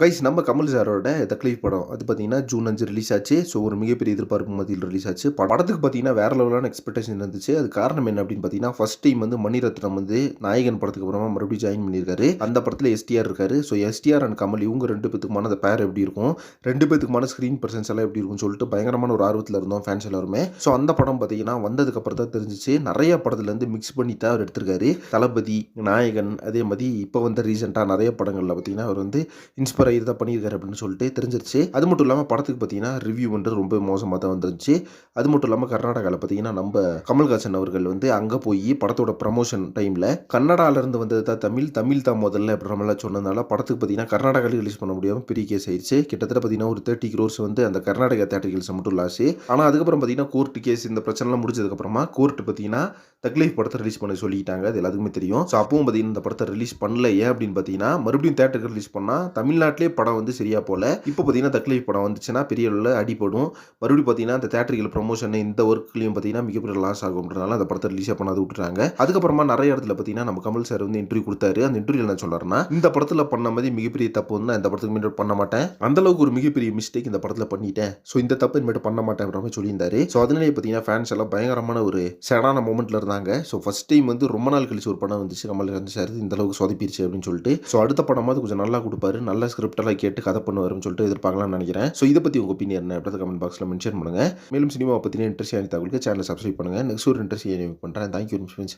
Guys நம்ம கமல் சாரோட தக்லீஃப் படம் அது பார்த்தீங்கன்னா ஜூன் அஞ்சு ரிலீஸ் ஆச்சு. ஸோ ஒரு மிகப்பெரிய எதிர்பார்ப்பு மத்தியில் ரிலீஸ் ஆச்சு. படத்துக்கு பார்த்தீங்கன்னா வேற லெவலான எக்ஸ்பெக்டேஷன் இருந்துச்சு. அது காரணம் என்ன அப்படின்னு பார்த்தீங்கன்னா ஃபர்ஸ்ட் டைம் வந்து மணிரத்னம் வந்து நாயகன் படத்துக்கு அப்புறமா மறுபடியும் ஜாயின் பண்ணியிருக்காரு. அந்த படத்தில் எஸ்டிஆர் இருக்காரு. ஸோ எஸ்டிஆர் அண்ட் கமல் இவங்க ரெண்டு பேத்துக்குமான அந்த பேர் எப்படி இருக்கும்? ரெண்டு பேத்துக்குமான ஸ்க்ரீன் பர்சன்ஸ் எல்லாம் எப்படி இருக்கும்னு சொல்லிட்டு பயங்கரமான ஒரு ஆர்வத்தில் இருந்தோம் ஃபேன்ஸ் எல்லாருமே. ஸோ அந்த படம் பார்த்தீங்கன்னா வந்ததுக்கு அப்புறம் தான் தெரிஞ்சிச்சு. நிறைய படத்துலேருந்து மிக்ஸ் பண்ணி தான் அவர் எடுத்திருக்காரு. தளபதி நாயகன் அதே மாதிரி இப்போ வந்த ரீசெண்டாக நிறைய படங்களில் பார்த்தீங்கன்னா அவர் வந்து இன்ஸ்பயர் ஆகி தான் பண்ணியிருக்காரு அப்படின்னு சொல்லிட்டு தெரிஞ்சிருச்சு. அது மட்டும் இல்லாமல் படத்துக்கு பார்த்தீங்கன்னா ரிவ்யூ வந்து ரொம்ப மோசமாக தான் வந்துருச்சு அது மட்டும் இல்லாமல் கர்நாடகாவில் பார்த்தீங்கன்னா நம்ம கமல்ஹாசன் அவர்கள் வந்து அங்கே போய் படத்தோட ப்ரமோஷன் டைமில் கன்னடாவிலேருந்து வந்தது தான் தமிழ் தமிழ் தான் முதல்ல அப்படின்ற மாதிரிலாம் சொன்னதுனால படத்துக்கு பார்த்தீங்கன்னா கர்நாடகாவில் ரிலீஸ் பண்ண முடியாமல் பெரிய கேஸ் ஆயிடுச்சு. கிட்டத்தட்ட பார்த்தீங்கன்னா ஒரு தேர்ட்டி க்ரோர்ஸ் வந்து அந்த கர்நாடகா தேட்டர்கள்ஸ் மட்டும் லாஸ் ஆனால் அதுக்கப்புறம் பார்த்தீங்கன்னா கோர்ட்டு கேஸ் இந்த பிரச்சனைலாம் முடிச்சதுக்கப்புறமா கோர்ட் பார்த்தீங்கன்னா தக்லீஃப் படத்தை ரிலீஸ் பண்ண சொல்லிட்டாங்க. அது எல்லாத்துக்குமே தெரியும். ஸோ அப்பவும் பார்த்தீங்கன்னா இந்த படத்தை ரிலீஸ் பண்ணல ஏன் அப்படின்னு பார்த்தீங்கன்னா மறுபடியும் தேட்டருக்கு ரிலீஸ் பண்ணால் தமிழ்நாட்டு தமிழ்நாட்டிலே படம் வந்து சரியா போல. இப்போ பார்த்தீங்கன்னா தக்லீஃப் படம் வந்துச்சுன்னா பெரிய அளவில் அடிபடும் மறுபடியும் பார்த்தீங்கன்னா அந்த தேட்டரிகள் ப்ரொமோஷன் இந்த ஒர்க்லையும் பார்த்தீங்கன்னா மிகப்பெரிய லாஸ் ஆகும்ன்றனால அந்த படத்தை ரிலீஸ் பண்ணாத விட்டுறாங்க. அதுக்கப்புறமா நிறைய இடத்துல பார்த்தீங்கன்னா நம்ம கமல் சார் வந்து இன்டர்வியூ கொடுத்தாரு. அந்த இன்டர்வியூ என்ன சொல்றாருன்னா இந்த படத்தில் பண்ண மாதிரி மிகப்பெரிய தப்பு வந்து இந்த படத்துக்கு மீண்டும் பண்ண மாட்டேன். அந்த அளவுக்கு ஒரு மிகப்பெரிய மிஸ்டேக் இந்த படத்தில் பண்ணிட்டேன். ஸோ இந்த தப்பு இனிமேட்டு பண்ண மாட்டேன் அப்படின்ற மாதிரி சொல்லியிருந்தாரு. ஸோ அதனாலே பார்த்தீங்கன்னா ஃபேன்ஸ் எல்லாம் பயங்கரமான ஒரு சேடான மூமெண்ட்ல இருந்தாங்க. ஸோ ஃபர்ஸ்ட் டைம் வந்து ரொம்ப நாள் கழிச்சு ஒரு படம் வந்துச்சு. கமல் சார் இந்த அளவுக்கு சொதப்பிடுச்சு அப்படின்னு சொல்லிட்டு. ஸோ அடுத்த படமாவது கொஞ்சம் நல்லா கொடுப்பாரு. நல்ல ஸ்கிரிப்ட் ஸ்கிரிப்டெல்லாம் கேட்டு கதை பண்ணுவார்னு சொல்லிட்டு எதிர்பார்க்கலாம்னு நினைக்கிறேன். ஸோ இதை பற்றி உங்கள் ஒப்பீனியன் என்ன? அப்படின்றத கமெண்ட் பாக்ஸில் மென்ஷன் பண்ணுங்கள் மேலும் சினிமா பற்றின இன்ட்ரெஸ்ட் தகவலுக்கு சேனலை சப்ஸ்கிரைப் பண்ணுங்கள் நெக்ஸ்ட் ஒரு இன்ட்ரெஸ்ட் பண்ணுறேன் தேங்க்யூ ஃப்ரெண்ட்ஸ்